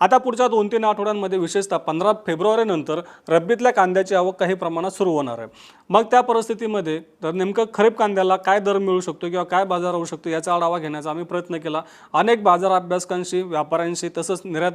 आता पुढच्या दोन तीन आठवड्यांमध्ये विशेषतः पंधरा फेब्रुवारीनंतर रब्बीतल्या कांद्याची आवक काही प्रमाणात सुरू होणार आहे. मग त्या परिस्थितीमध्ये तर नेमकं खरीप कांद्याला काय दर मिळू शकतो किंवा काय बाजार होऊ शकतो याचा आढावा घेण्याचा आम्ही प्रयत्न केला. अनेक बाजार अभ्यासकांशी व्यापाऱ्यांशी तसंच निर्यात